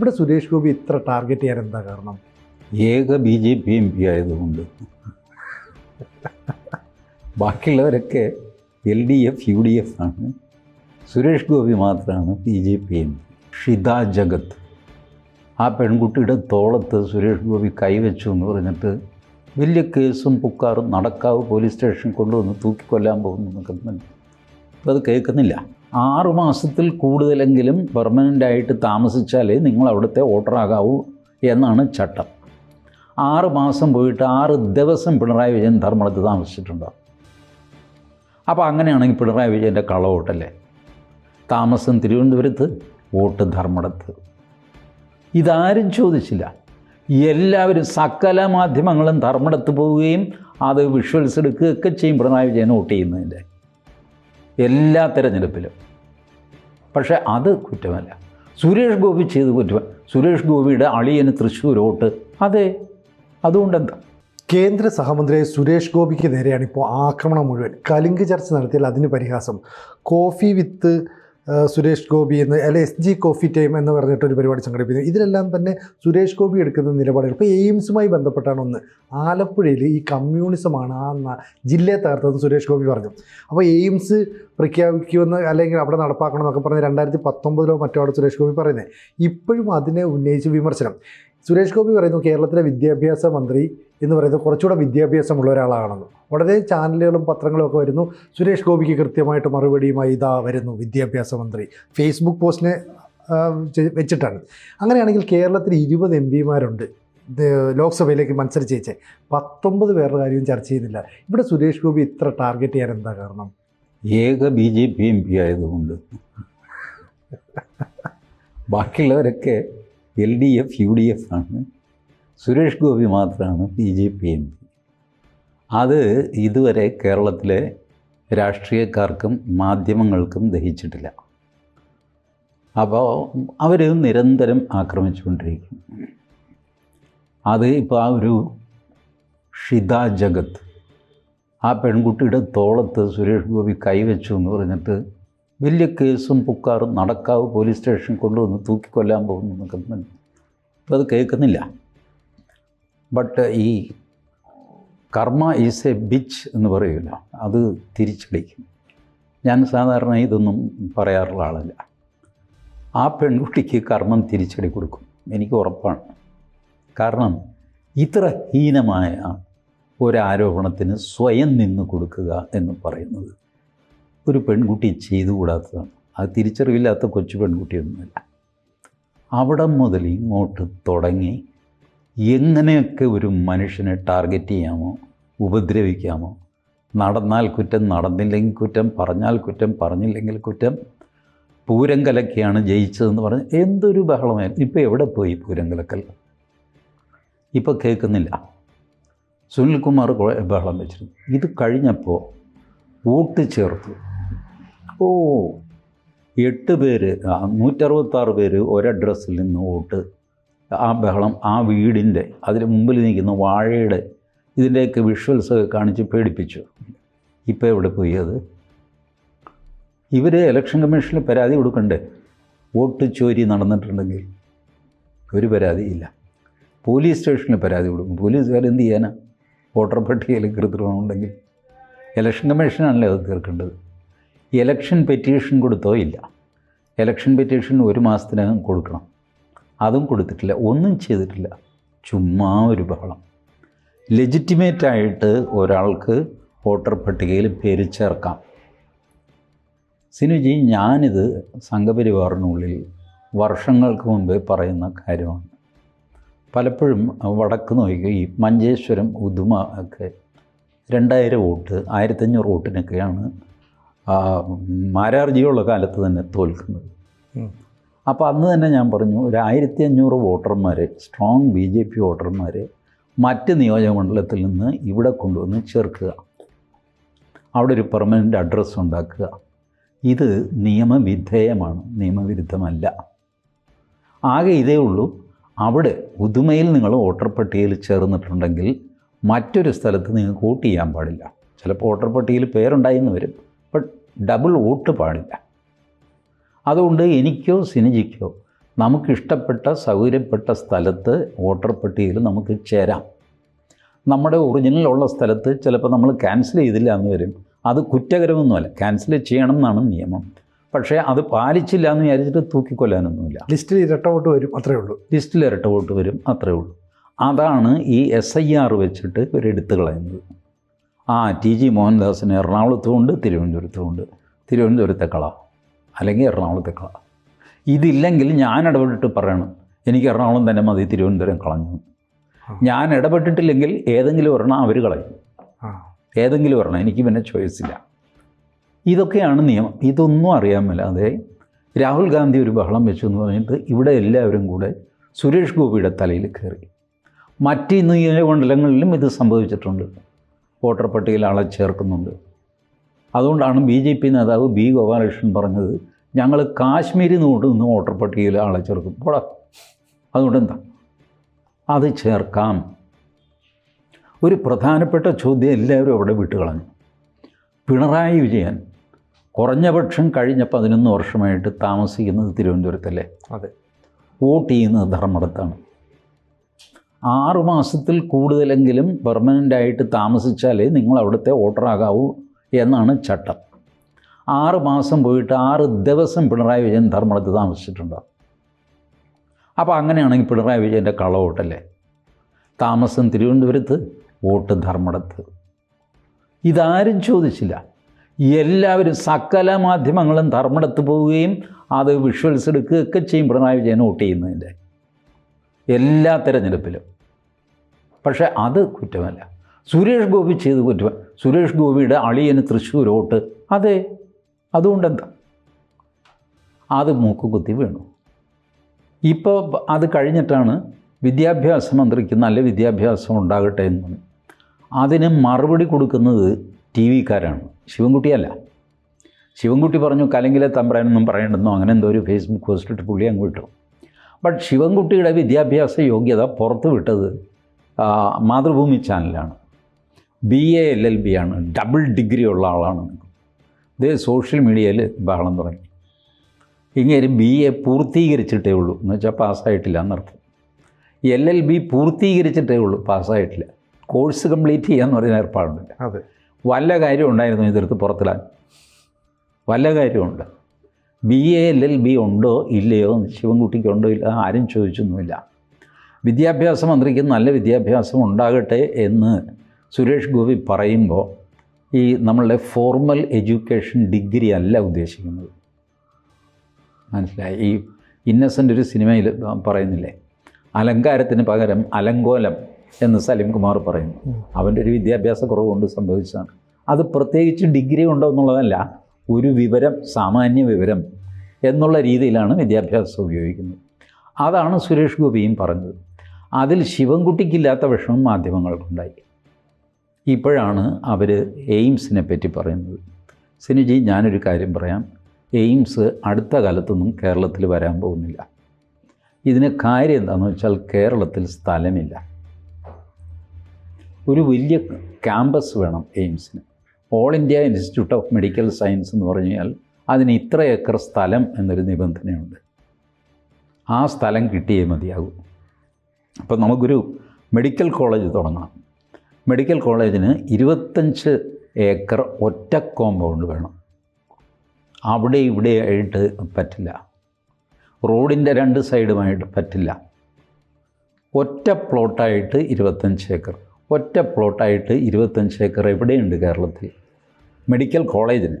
ഇവിടെ സുരേഷ് ഗോപി ഇത്ര ടാർഗറ്റ് ചെയ്യാൻ എന്താ കാരണം? ഏക B J P M P ആയതുകൊണ്ട്. ബാക്കിയുള്ളവരൊക്കെ L D F U D F ആണ്. സുരേഷ് ഗോപി മാത്രമാണ് B J P M P. Shitha Jagath. ആ പെൺകുട്ടിയുടെ തോളത്ത് സുരേഷ് ഗോപി കൈവച്ചു എന്ന് പറഞ്ഞിട്ട് വലിയ കേസും പുക്കാറും നടക്കാവ് പോലീസ് സ്റ്റേഷൻ കൊണ്ടുവന്ന് തൂക്കിക്കൊല്ലാൻ പോകുന്നു എന്നൊക്കെ അപ്പോൾ അത് കേൾക്കുന്നില്ല. ആറു മാസത്തിൽ കൂടുതലെങ്കിലും പെർമനന്റ് ആയിട്ട് താമസിച്ചാലേ നിങ്ങൾ അവിടുത്തെ വോട്ടറാകാവൂ എന്നാണ് ചട്ടം. ആറ് മാസം പോയിട്ട് ആറ് ദിവസം പിണറായി വിജയൻ ധർമ്മടത്ത് താമസിച്ചിട്ടുണ്ടാവും അപ്പോൾ അങ്ങനെയാണെങ്കിൽ പിണറായി വിജയന്റെ കളവോട്ടല്ലേ? താമസം തിരുവനന്തപുരത്ത് വോട്ട് ധർമ്മടത്ത്. ഇതാരും ചോദിച്ചില്ല. എല്ലാവരും സകല മാധ്യമങ്ങളും ധർമ്മടത്ത് പോവുകയും അത് വിഷ്വൽസ് എടുക്കുകയൊക്കെ ചെയ്യും പിണറായി വിജയൻ വോട്ട് ചെയ്യുന്നതിന്റെ. എല്ലാ തെരഞ്ഞെടുപ്പിലും. പക്ഷേ അത് കുറ്റമല്ല. സുരേഷ് ഗോപി ചെയ്ത് കുറ്റം. സുരേഷ് ഗോപിയുടെ അളിയന് തൃശ്ശൂരോട്ട്. അതെ അതുകൊണ്ടെന്താ? കേന്ദ്ര സഹമന്ത്രി സുരേഷ് ഗോപിക്ക് നേരെയാണ് ഇപ്പോൾ ആക്രമണം മുഴുവൻ. കലിംഗ് ചർച്ച നടത്തിയാൽ അതിന് പരിഹാസം. കോഫി വിത്ത് സുരേഷ് ഗോപി എന്ന് അല്ലെ എസ് ജി കോഫി ടൈം എന്ന് പറഞ്ഞിട്ടൊരു പരിപാടി സംഘടിപ്പിക്കുന്നു. ഇതിലെല്ലാം തന്നെ സുരേഷ് ഗോപി എടുക്കുന്ന നിലപാടുകൾ. ഇപ്പോൾ എയിംസുമായി ബന്ധപ്പെട്ടാണ് ഒന്ന്. ആലപ്പുഴയിൽ ഈ കമ്മ്യൂണിസമാണ് ആ ജില്ലയെ തകർത്തതെന്ന് സുരേഷ് ഗോപി പറഞ്ഞു. അപ്പോൾ എയിംസ് പ്രഖ്യാപിക്കുമെന്ന് അല്ലെങ്കിൽ അവിടെ നടപ്പാക്കണം എന്നൊക്കെ പറഞ്ഞ് രണ്ടായിരത്തി പത്തൊമ്പതിലോ മറ്റോ അവിടെ സുരേഷ് ഗോപി പറയുന്നത്. ഇപ്പോഴും അതിനെ ഉന്നയിച്ച് വിമർശനം. സുരേഷ് ഗോപി പറയുന്നു കേരളത്തിലെ വിദ്യാഭ്യാസ മന്ത്രി എന്ന് പറയുന്നത് കുറച്ചുകൂടെ വിദ്യാഭ്യാസമുള്ള ഒരാളാണെന്ന്. വളരെ ചാനലുകളും പത്രങ്ങളും ഒക്കെ വരുന്നു. സുരേഷ് ഗോപിക്ക് കൃത്യമായിട്ട് മറുപടിയുമായി ഇതാ വരുന്നു വിദ്യാഭ്യാസ മന്ത്രി. ഫേസ്ബുക്ക് പോസ്റ്റിനെ വെച്ചിട്ടാണ്. അങ്ങനെയാണെങ്കിൽ കേരളത്തിൽ ഇരുപത് എം പിമാരുണ്ട്. ലോക്സഭയിലേക്ക് മത്സരിച്ച് ജയിച്ചേ. പത്തൊമ്പത് പേരുടെ കാര്യവും ചർച്ച ചെയ്യുന്നില്ല. ഇവിടെ സുരേഷ് ഗോപി ഇത്ര ടാർഗറ്റ് ചെയ്യാൻ എന്താ കാരണം? ഏക B J P M P ആയതുകൊണ്ട്. ബാക്കിയുള്ളവരൊക്കെ L D F U D F ആണ്. സുരേഷ് ഗോപി മാത്രമാണ് B J P M P. അത് ഇതുവരെ കേരളത്തിലെ രാഷ്ട്രീയക്കാർക്കും മാധ്യമങ്ങൾക്കും ദഹിച്ചിട്ടില്ല. അപ്പോൾ അവർ നിരന്തരം ആക്രമിച്ചുകൊണ്ടിരിക്കും. അത് ഇപ്പോൾ ആ ഒരു ഷിത ജഗത് ആ പെൺകുട്ടിയുടെ തോളത്ത് സുരേഷ് ഗോപി കൈവച്ചു എന്ന് പറഞ്ഞിട്ട് വലിയ കേസും പുക്കാറും നടക്കാവ് പോലീസ് സ്റ്റേഷൻ കൊണ്ടുവന്ന് തൂക്കിക്കൊല്ലാൻ പോകുന്നു എന്നൊക്കെ അപ്പോൾ അത് കേൾക്കുന്നില്ല. ബട്ട് ഈ കർമ്മ ഈസ് എ ബിച്ച് എന്ന് പറയില്ല അത് തിരിച്ചടിക്കും. ഞാൻ സാധാരണ ഇതൊന്നും പറയാറുള്ള ആളല്ല. ആ പെൺകുട്ടിക്ക് കർമ്മം തിരിച്ചടി കൊടുക്കും. എനിക്ക് ഉറപ്പാണ്. കാരണം ഇത്ര ഹീനമായ ഒരാരോപണത്തിന് സ്വയം നിന്ന് കൊടുക്കുക എന്ന് പറയുന്നത് ഒരു പെൺകുട്ടി ചെയ്തുകൂടാത്തതാണ് അത് തിരിച്ചറിവില്ലാത്ത കൊച്ചു പെൺകുട്ടിയൊന്നുമല്ല. അവിടെ മുതൽ ഇങ്ങോട്ട് തുടങ്ങി എങ്ങനെയൊക്കെ ഒരു മനുഷ്യനെ ടാർഗറ്റ് ചെയ്യാമോ ഉപദ്രവിക്കാമോ നടന്നാൽ കുറ്റം നടന്നില്ലെങ്കിൽ കുറ്റം പറഞ്ഞാൽ കുറ്റം പറഞ്ഞില്ലെങ്കിൽ കുറ്റം പൂരം കലക്കിയാണ് ജയിച്ചതെന്ന് പറഞ്ഞ് എന്തൊരു ബഹളമായിരുന്നു. ഇപ്പോൾ എവിടെ പോയി പൂരം കലക്കൽ ഇപ്പോൾ കേൾക്കുന്നില്ല. സുനിൽകുമാർ ബഹളം വെച്ചിരുന്നു. ഇത് കഴിഞ്ഞപ്പോൾ വോട്ട് ചേർത്തു. ഓ എട്ട് പേര് നൂറ്ററുപത്താറ് പേര് ഒരഡ്രസ്സിൽ നിന്ന് വോട്ട്. ആ ബഹളം ആ വീടിന്റെ അതിന് മുമ്പിൽ നിൽക്കുന്ന വാഴയുടെ ഇതിന്റെയൊക്കെ വിഷ്വൽസ് കാണിച്ച് പേടിപ്പിച്ചു. ഇപ്പോൾ എവിടെ പോയി അത്? ഇവർ ഇലക്ഷൻ കമ്മീഷനിൽ പരാതി കൊടുക്കണ്ടേ? വോട്ട് ചോരി നടന്നിട്ടുണ്ടെങ്കിൽ ഒരു പരാതിയില്ല. പോലീസ് സ്റ്റേഷനിൽ പരാതി കൊടുക്കും. പോലീസുകാർ എന്ത് ചെയ്യാനാ? വോട്ടർ പട്ടികയിൽ കൃത്രിമം ഉണ്ടെങ്കിൽ. ഇലക്ഷൻ കമ്മീഷനാണല്ലോ അത് തീർക്കേണ്ടത്? ഇലക്ഷൻ പെറ്റീഷൻ കൊടുത്തോ ഇല്ല. ഇലക്ഷൻ പെറ്റീഷൻ ഒരു മാസത്തിനകം കൊടുക്കണം. അതും കൊടുത്തിട്ടില്ല. ഒന്നും ചെയ്തിട്ടില്ല. ചുമ്മാ ഒരു ബഹളം. ലെജിറ്റിമേറ്റായിട്ട് ഒരാൾക്ക് വോട്ടർ പട്ടികയിൽ പേര് ചേർക്കാം. സിനുജി ഞാനിത് സംഘപരിവാറിനുള്ളിൽ വർഷങ്ങൾക്ക് മുമ്പേ പറയുന്ന കാര്യമാണ്. പലപ്പോഴും വടക്ക് നോക്കി ഈ മഞ്ചേശ്വരം ഉദുമ ഒക്കെ രണ്ടായിരം വോട്ട് ആയിരത്തഞ്ഞൂറ് വോട്ടിനൊക്കെയാണ് മാരാർജിയുള്ള കാലത്ത് തന്നെ തോൽക്കുന്നത്. അപ്പോൾ അന്ന് തന്നെ ഞാൻ പറഞ്ഞു ഒരു ആയിരത്തി അഞ്ഞൂറ് വോട്ടർമാരെ സ്ട്രോങ് ബി ജെ പി വോട്ടർമാരെ മറ്റ് നിയോജകമണ്ഡലത്തിൽ നിന്ന് ഇവിടെ കൊണ്ടുവന്ന് ചേർക്കുക. അവിടെ ഒരു പെർമനന്റ് അഡ്രസ്സ് ഉണ്ടാക്കുക. ഇത് നിയമവിധേയമാണ് നിയമവിരുദ്ധമല്ല. ആകെ ഇതേ ഉള്ളൂ. അവിടെ ഉദുമയിൽ നിങ്ങൾ വോട്ടർ പട്ടികയിൽ ചേർന്നിട്ടുണ്ടെങ്കിൽ മറ്റൊരു സ്ഥലത്ത് നിങ്ങൾക്ക് വോട്ട് ചെയ്യാൻ പാടില്ല. ചിലപ്പോൾ വോട്ടർ പട്ടികയിൽ പേരുണ്ടായിന്ന് വരും. ബട്ട് ഡബിൾ വോട്ട് പാടില്ല. അതുകൊണ്ട് എനിക്കോ സിനിജിക്കോ നമുക്കിഷ്ടപ്പെട്ട സൗകര്യപ്പെട്ട സ്ഥലത്ത് വോട്ടർ പട്ടികയിൽ നമുക്ക് ചേരാം. നമ്മുടെ ഒറിജിനലുള്ള സ്ഥലത്ത് ചിലപ്പോൾ നമ്മൾ ക്യാൻസൽ ചെയ്തില്ല എന്ന് വരും. അത് കുറ്റകരമൊന്നുമല്ല. ക്യാൻസൽ ചെയ്യണം എന്നാണ് നിയമം. പക്ഷേ അത് പാലിച്ചില്ല എന്ന് വിചാരിച്ചിട്ട് തൂക്കിക്കൊല്ലാനൊന്നുമില്ല. ലിസ്റ്റിൽ ഇരട്ട വോട്ട് വരും അത്രേ ഉള്ളൂ. ലിസ്റ്റിൽ ഇരട്ട വോട്ട് വരും അത്രേ ഉള്ളൂ. അതാണ് ഈ എസ് ഐ ആർ വെച്ചിട്ട് ഇവരെടുത്ത് കളയുന്നത്. ആ ടി ജി മോഹൻദാസിന് എറണാകുളത്തും ഉണ്ട് തിരുവനന്തപുരത്തും ഉണ്ട് തിരുവനന്തപുരത്തെ കള അല്ലെങ്കിൽ എറണാകുളത്തെ കള. ഇതില്ലെങ്കിൽ ഞാൻ ഇടപെട്ടിട്ട് പറയണം എനിക്ക് എറണാകുളം തന്നെ മതി തിരുവനന്തപുരം കളഞ്ഞു. ഞാൻ ഇടപെട്ടിട്ടില്ലെങ്കിൽ ഏതെങ്കിലും ഒരെണ്ണം അവർ കളയും. ഏതെങ്കിലും ഒരെണ്ണം എനിക്ക് പിന്നെ ചോയ്സ് ഇല്ല. ഇതൊക്കെയാണ് നിയമം. ഇതൊന്നും അറിയാൻ മേലാതെ രാഹുൽ ഗാന്ധി ഒരു ബഹളം വെച്ചു എന്ന് പറഞ്ഞിട്ട് ഇവിടെ എല്ലാവരും കൂടെ സുരേഷ് ഗോപിയുടെ തലയിൽ കയറി. മറ്റ് നിയമമണ്ഡലങ്ങളിലും ഇത് സംഭവിച്ചിട്ടുണ്ട്. വോട്ടർ പട്ടികയിൽ ആളെ ചേർക്കുന്നുണ്ട്. അതുകൊണ്ടാണ് ബി ജെ പി നേതാവ് ബി ഗോപാലകൃഷ്ണൻ പറഞ്ഞത് ഞങ്ങൾ കാശ്മീരിൽ നിന്ന് നിന്ന് വോട്ടർ പട്ടികയിൽ ആളെ ചേർക്കും. പോടാ. അതുകൊണ്ട് എന്താ? അത് ചേർക്കാം. ഒരു പ്രധാനപ്പെട്ട ചോദ്യം എല്ലാവരും അവിടെ വിട്ടുകളഞ്ഞു പിണറായി വിജയൻ കുറഞ്ഞപക്ഷം കഴിഞ്ഞ പതിനൊന്ന് വർഷമായിട്ട് താമസിക്കുന്നത് തിരുവനന്തപുരത്തല്ലേ? അതെ. വോട്ട് ചെയ്യുന്നത് ധർമ്മടത്താണ്. ആറു മാസത്തിൽ കൂടുതലെങ്കിലും പെർമനന്റായിട്ട് താമസിച്ചാലേ നിങ്ങൾ അവിടുത്തെ വോട്ടറാകാവൂ എന്നാണ് ചട്ടം. ആറ് മാസം പോയിട്ട് ആറ് ദിവസം പിണറായി വിജയൻ ധർമ്മടത്ത് താമസിച്ചിട്ടുണ്ടോ? അപ്പോൾ അങ്ങനെയാണെങ്കിൽ പിണറായി വിജയന്റെ കളവോട്ടല്ലേ താമസം തിരുവനന്തപുരത്ത് വോട്ട് ധർമ്മടത്ത്. ഇതാരും ചോദിച്ചില്ല. എല്ലാവരും സകല മാധ്യമങ്ങളും ധർമ്മടത്ത് പോവുകയും അത് വിഷ്വൽസ് എടുക്കുകയൊക്കെ ചെയ്യും പിണറായി വിജയൻ വോട്ട് ചെയ്യുന്നതിന്റെ. എല്ലാ തെരഞ്ഞെടുപ്പിലും. പക്ഷേ അത് കുറ്റമല്ല. സുരേഷ് ഗോപി ചെയ്ത് കുറ്റം. സുരേഷ് ഗോപിയുടെ അളിയന് തൃശ്ശൂർ വോട്ട് അതെ അതുകൊണ്ടെന്താ? അത് മൂക്കുകുത്തി വീണു. ഇപ്പോൾ അത് കഴിഞ്ഞിട്ടാണ് വിദ്യാഭ്യാസ മന്ത്രിക്ക് നല്ല വിദ്യാഭ്യാസം ഉണ്ടാകട്ടെ എന്ന് അതിന് മറുപടി കൊടുക്കുന്നത് ടി വിക്കാരാണ്. ശിവൻകുട്ടിയല്ല. ശിവൻകുട്ടി പറഞ്ഞു കലങ്കിലെ തമ്പ്രാനൊന്നും പറയണ്ടെന്നോ? അങ്ങനെ എന്തോ ഒരു ഫേസ്ബുക്ക് പോസ്റ്റ് ഇട്ട് പുള്ളി അങ്ങ് വിട്ടു. ബട്ട് ശിവൻകുട്ടിയുടെ വിദ്യാഭ്യാസ യോഗ്യത പുറത്ത് വിട്ടത് മാതൃഭൂമി ചാനലാണ്. B A L L B ആണ്. ഡബിൾ ഡിഗ്രി ഉള്ള ആളാണ്. ഇത് സോഷ്യൽ മീഡിയയിൽ ബഹളം തുടങ്ങി. ഇങ്ങനെ ബി എ പൂർത്തീകരിച്ചിട്ടേ ഉള്ളൂ. എന്ന് വെച്ചാൽ പാസ്സായിട്ടില്ല എന്നർത്ഥം. എൽ എൽ ബി പൂർത്തീകരിച്ചിട്ടേ ഉള്ളൂ പാസ്സായിട്ടില്ല. കോഴ്സ് കംപ്ലീറ്റ് ചെയ്യാന്ന് പറയുന്ന ഏർപ്പാടുണ്ട്. അതെ. വല്ല കാര്യം ഉണ്ടായിരുന്നു ഇതെടുത്ത് പുറത്തിടാൻ? വല്ല കാര്യമുണ്ട് B A L L B ഉണ്ടോ ഇല്ലയോ ശിവൻകുട്ടിക്ക് ഉണ്ടോ ഇല്ല ആരും ചോദിച്ചൊന്നുമില്ല. വിദ്യാഭ്യാസ മന്ത്രിക്ക് നല്ല വിദ്യാഭ്യാസം ഉണ്ടാകട്ടെ എന്ന് സുരേഷ് ഗോപി പറയുമ്പോൾ ഈ നമ്മളുടെ ഫോർമൽ എഡ്യൂക്കേഷൻ ഡിഗ്രി അല്ല ഉദ്ദേശിക്കുന്നത്. മനസ്സിലായി? ഈ ഇന്നസെന്റ് ഒരു സിനിമയിൽ പറയുന്നില്ലേ? അലങ്കാരത്തിന് പകരം അലങ്കോലം എന്ന് സലീം കുമാർ പറയുന്നു. അവന്റെ ഒരു വിദ്യാഭ്യാസ കുറവ് കൊണ്ട് സംഭവിച്ചതാണ്. അത് പ്രത്യേകിച്ച് ഡിഗ്രി ഉണ്ടോ എന്നുള്ളതല്ല. ഒരു വിവരം സാമാന്യ വിവരം എന്നുള്ള രീതിയിലാണ് വിദ്യാഭ്യാസം ഉപയോഗിക്കുന്നത്. അതാണ് സുരേഷ് ഗോപിയും പറഞ്ഞത്. അതിൽ ശിവൻകുട്ടിക്കില്ലാത്ത വിഷമം മാധ്യമങ്ങൾക്കുണ്ടായി. ഇപ്പോഴാണ് അവർ എയിംസിനെ പറ്റി പറയുന്നത്. സിനിജി ഞാനൊരു കാര്യം പറയാം. എയിംസ് അടുത്ത കാലത്തൊന്നും കേരളത്തിൽ വരാൻ പോകുന്നില്ല. ഇതിന് കാര്യം എന്താണെന്ന് വെച്ചാൽ കേരളത്തിൽ സ്ഥലമില്ല. ഒരു വലിയ ക്യാമ്പസ് വേണം എയിംസിന്. All India institute of medical science എന്ന് പറഞ്ഞു കഴിഞ്ഞാൽ അതിന് ഇത്ര ഏക്കർ സ്ഥലം എന്നൊരു നിബന്ധനയുണ്ട്. ആ സ്ഥലം കിട്ടിയേ മതിയാകൂ. അപ്പോൾ നമുക്കൊരു മെഡിക്കൽ കോളേജ് തുടങ്ങണം മെഡിക്കൽ കോളേജിന് ഇരുപത്തഞ്ച് ഏക്കർ ഒറ്റ കോമ്പൗണ്ട് വേണം. അവിടെ ഇവിടെ ആയിട്ട് പറ്റില്ല റോഡിന്റെ രണ്ട് സൈഡുമായിട്ട് പറ്റില്ല. ഒറ്റ പ്ലോട്ടായിട്ട് ഇരുപത്തഞ്ച് ഏക്കർ. ഒറ്റ പ്ലോട്ടായിട്ട് ഇരുപത്തഞ്ച് ഏക്കർ എവിടെയുണ്ട് കേരളത്തിൽ? മെഡിക്കൽ കോളേജിന്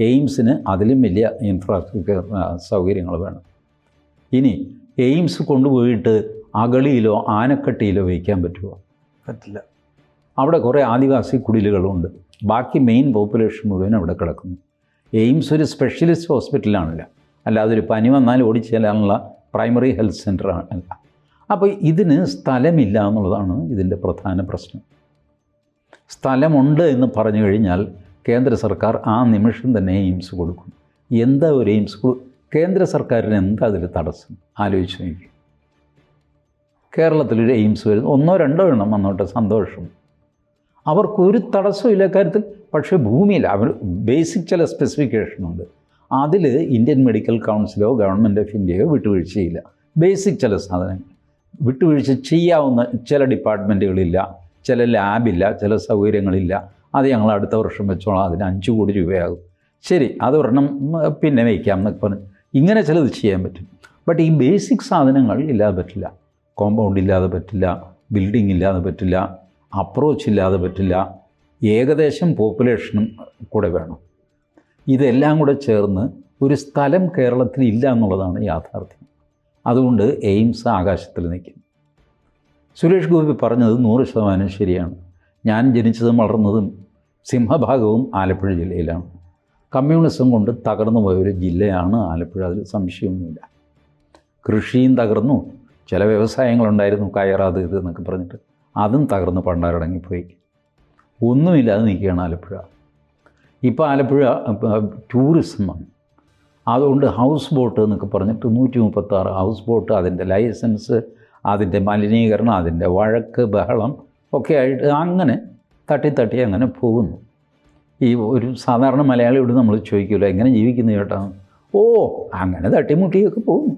എയിംസിന് അതിലും വലിയ ഇൻഫ്രാസ്ട്രക്ചർ സൗകര്യങ്ങൾ വേണം. ഇനി എയിംസ് കൊണ്ടുപോയിട്ട് അഗളിയിലോ ആനക്കട്ടിയിലോ വയ്ക്കാൻ പറ്റുമോ? പറ്റില്ല. അവിടെ കുറേ ആദിവാസി കുടിലുകളുണ്ട്. ബാക്കി മെയിൻ പോപ്പുലേഷൻ മുഴുവൻ അവിടെ കിടക്കുന്നു. എയിംസ് ഒരു സ്പെഷ്യലിസ്റ്റ് ഹോസ്പിറ്റലാണല്ലോ. അല്ലാതെ ഒരു പനി വന്നാൽ ഓടിച്ചെല്ലാനുള്ള പ്രൈമറി ഹെൽത്ത് സെന്റർ അല്ല അപ്പോൾ ഇതിന് സ്ഥലമില്ല എന്നുള്ളതാണ് ഇതിന്റെ പ്രധാന പ്രശ്നം. സ്ഥലമുണ്ട് എന്ന് പറഞ്ഞു കഴിഞ്ഞാൽ കേന്ദ്ര സർക്കാർ ആ നിമിഷം തന്നെ എയിംസ് കൊടുക്കും എന്താ ഒരു എയിംസ് കേന്ദ്ര സർക്കാരിന് എന്താ അതിൽ തടസ്സം? ആലോചിച്ച് നോക്കി. കേരളത്തിലൊരു എയിംസ് വരുന്നു. ഒന്നോ രണ്ടോ എണ്ണം വന്നോട്ടെ സന്തോഷം. അവർക്കൊരു തടസ്സമില്ല കാര്യത്തിൽ. പക്ഷേ ഭൂമിയില്ല അവർ ബേസിക് ചില സ്പെസിഫിക്കേഷനുണ്ട് അതിൽ ഇന്ത്യൻ മെഡിക്കൽ കൗൺസിലോ ഗവൺമെന്റ് ഓഫ് ഇന്ത്യയോ വിട്ടുവീഴ്ചയില്ല. ബേസിക് ചില സാധനങ്ങൾ. വിട്ടുവീഴ്ച ചെയ്യാവുന്ന ചില ഡിപ്പാർട്ട്മെന്റുകളില്ല ചില ലാബില്ല ചില സൗകര്യങ്ങളില്ല. അത് ഞങ്ങൾ അടുത്ത വർഷം വെച്ചോളാം അതിന് അഞ്ച് കോടി രൂപയാകും. ശരി അത് ഒരെണ്ണം പിന്നെ വയ്ക്കാം എന്നൊക്കെ പറഞ്ഞു ഇങ്ങനെ ചിലത് ചെയ്യാൻ പറ്റും. ബട്ട് ഈ ബേസിക് സാധനങ്ങൾ ഇല്ലാതെ പറ്റില്ല. കോമ്പൗണ്ട് ഇല്ലാതെ പറ്റില്ല ബിൽഡിംഗ് ഇല്ലാതെ പറ്റില്ല അപ്രോച്ച് ഇല്ലാതെ പറ്റില്ല ഏകദേശം പോപ്പുലേഷനും കൂടെ വേണം. ഇതെല്ലാം കൂടെ ചേർന്ന് ഒരു സ്ഥലം കേരളത്തിൽ ഇല്ല എന്നുള്ളതാണ് യാഥാർത്ഥ്യം. അതുകൊണ്ട് എയിംസ് ആകാശത്തിൽ നിൽക്കും. സുരേഷ് ഗോപി പറഞ്ഞത് നൂറ് ശതമാനം ശരിയാണ്. ഞാൻ ജനിച്ചതും വളർന്നതും സിംഹഭാഗവും ആലപ്പുഴ ജില്ലയിലാണ്. കമ്മ്യൂണിസം കൊണ്ട് തകർന്നു പോയൊരു ജില്ലയാണ് ആലപ്പുഴ അതിൽ സംശയമൊന്നുമില്ല. കൃഷിയും തകർന്നു. ചില വ്യവസായങ്ങളുണ്ടായിരുന്നു കയറാത് ഇത് എന്നൊക്കെ പറഞ്ഞിട്ട്. അതും തകർന്ന് പണ്ടാരടങ്ങിപ്പോയി. ഒന്നുമില്ലാതെ നിൽക്കുകയാണ് ആലപ്പുഴ. ഇപ്പോൾ ആലപ്പുഴ ടൂറിസമാണ് അതുകൊണ്ട് ഹൗസ് ബോട്ട് എന്നൊക്കെ പറഞ്ഞിട്ട് നൂറ്റി മുപ്പത്താറ് ഹൗസ് ബോട്ട് അതിന്റെ ലൈസൻസ് അതിന്റെ മലിനീകരണം അതിന്റെ വഴക്ക് ബഹളം ഒക്കെ ആയിട്ട് അങ്ങനെ തട്ടി തട്ടി അങ്ങനെ പോകുന്നു. ഈ ഒരു സാധാരണ മലയാളിയോട് നമ്മൾ ചോദിക്കുമല്ലോ എങ്ങനെ ജീവിക്കുന്നു ചേട്ടാ? ഓ അങ്ങനെ തട്ടിമുട്ടിയൊക്കെ പോകുന്നു.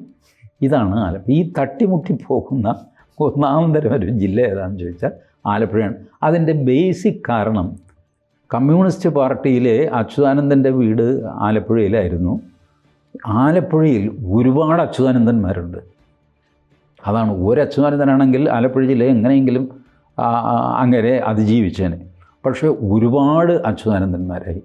ഇതാണ് ആലപ്പുഴ ഈ തട്ടിമുട്ടി പോകുന്ന ഒന്നാം തരം ഒരു ജില്ല ഏതാണെന്ന് ചോദിച്ചാൽ ആലപ്പുഴയാണ്. അതിന്റെ ബേസിക് കാരണം കമ്മ്യൂണിസ്റ്റ് പാർട്ടിയിലെ അച്യുതാനന്ദന്റെ വീട് ആലപ്പുഴയിലായിരുന്നു. ആലപ്പുഴയിൽ ഒരുപാട് അച്യുതാനന്ദന്മാരുണ്ട്. അതാണ് ഒരു അച്യുതാനന്ദനാണെങ്കിൽ ആലപ്പുഴ ജില്ല എങ്ങനെയെങ്കിലും അങ്ങനെ അതിജീവിച്ചേനെ. പക്ഷേ ഒരുപാട് അച്യുതാനന്ദന്മാരായി.